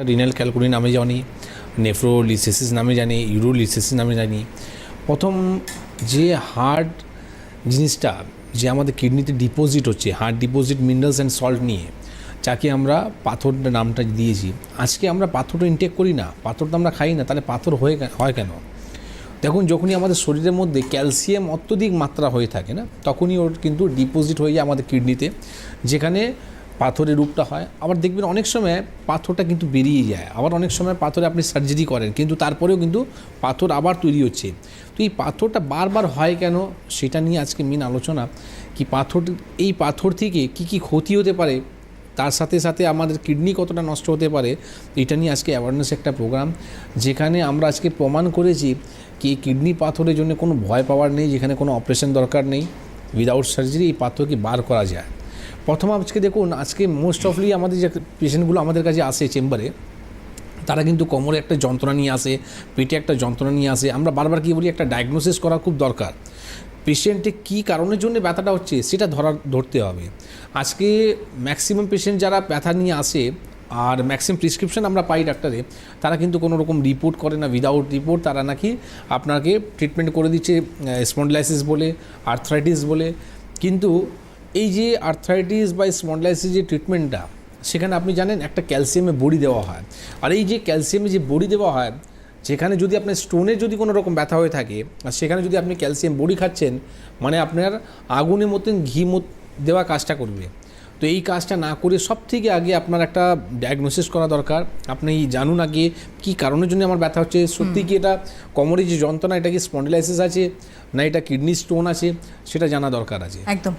Renal calculi নামে জানি নেফ্রোলিসিস নামে জানি ইউরোলিসিস নামে জানি। প্রথম যে হার্ট জিনিসটা, যে আমাদের কিডনিতে ডিপোজিট হচ্ছে, heart deposit, minerals and salt নিয়ে, যাকে আমরা পাথর নামটা দিয়েছি। আজকে আমরা পাথরটা ইনটেক করি না পাথরটা আমরা খাই না, তাহলে পাথর হয়ে হয় কেন? দেখুন, যখনই আমাদের শরীরের মধ্যে ক্যালসিয়াম অত্যধিক মাত্রা হয়ে থাকে না, তখনই ওর কিন্তু ডিপোজিট হয়ে যায় আমাদের কিডনিতে, যেখানে পাথরের রূপটা হয়, আবার দেখবেন অনেক সময় পাথরটা কিন্তু বেরিয়ে যায়, আবার অনেক সময় পাথরে আপনি সার্জারি করেন, কিন্তু তারপরেও কিন্তু পাথর আবার তৈরি হচ্ছে। তো এই পাথরটা বারবার হয় কেন? সেটা নিয়ে আজকে মেন আলোচনা, কি পাথর, এই পাথর থেকে কি কি ক্ষতি হতে পারে? তার সাথে সাথে আমাদের কিডনি কতটা নষ্ট হতে পারে? এটা নিয়ে আজকে অ্যাওয়ারনেস একটা প্রোগ্রাম যেখানে আমরা আজকে প্রমাণ করেছি কি কিডনি পাথরের জন্য কোনো ভয় পাওয়ার নেই, যেখানে কোনো অপারেশন দরকার নেই। উইদাউট সার্জারি এই পাথরকে বার করা যায়। প্রথম আজকে দেখুন, আজকে মোস্ট অফলি আমাদের যে পেশেন্টগুলো আমাদের কাছে আসে চেম্বারে তারা কিন্তু কোমরে একটা যন্ত্রণা নিয়ে আসে, পেটে একটা যন্ত্রণা নিয়ে আসে। আমরা বারবার কি বলি, একটা ডায়াগনোসিস করা খুব দরকার। পেশেন্টে কী কারণের জন্য ব্যথাটা হচ্ছে, সেটা ধরা ধরতে হবে। আজকে ম্যাক্সিমাম পেশেন্ট যারা ব্যথা নিয়ে আসে, আর ম্যাক্সিমাম প্রেসক্রিপশন আমরা পাই ডাক্তারে, তারা কিন্তু কোনো রকম রিপোর্ট করে না উইদাউট রিপোর্ট তারা নাকি আপনাকে ট্রিটমেন্ট করে দিচ্ছে স্পন্ডলাইসিস বলে আর্থ্রাইটিস বলে। কিন্তু এই যে আর্থ্রাইটিস বা স্পন্ডলাইসিস যে ট্রিটমেন্টটা সেখানে আপনি জানেন একটা ক্যালসিয়ামে বড়ি দেওয়া হয়। আর এই যে ক্যালসিয়ামে যে বড়ি দেওয়া হয় যেখানে যদি আপনার স্টোনের যদি কোনো রকম ব্যথা হয়ে থাকে আর সেখানে যদি আপনি ক্যালসিয়াম বড়ি খাচ্ছেন মানে আপনার আগুনের মতন ঘি মত দেওয়া কাজটা করবে। তো এই কাজটা না করে সব থেকে আগে আপনার একটা ডায়াগনোসিস করা দরকার। আপনি জানুন আগে কি কারণের জন্য আমার ব্যথা হচ্ছে। সত্যি কি এটা কোমরে যে যন্ত্রণা এটা কি স্পন্ডিলাইসিস আছে না এটা কিডনি স্টোন আছে সেটা জানা দরকার আছে। একদম।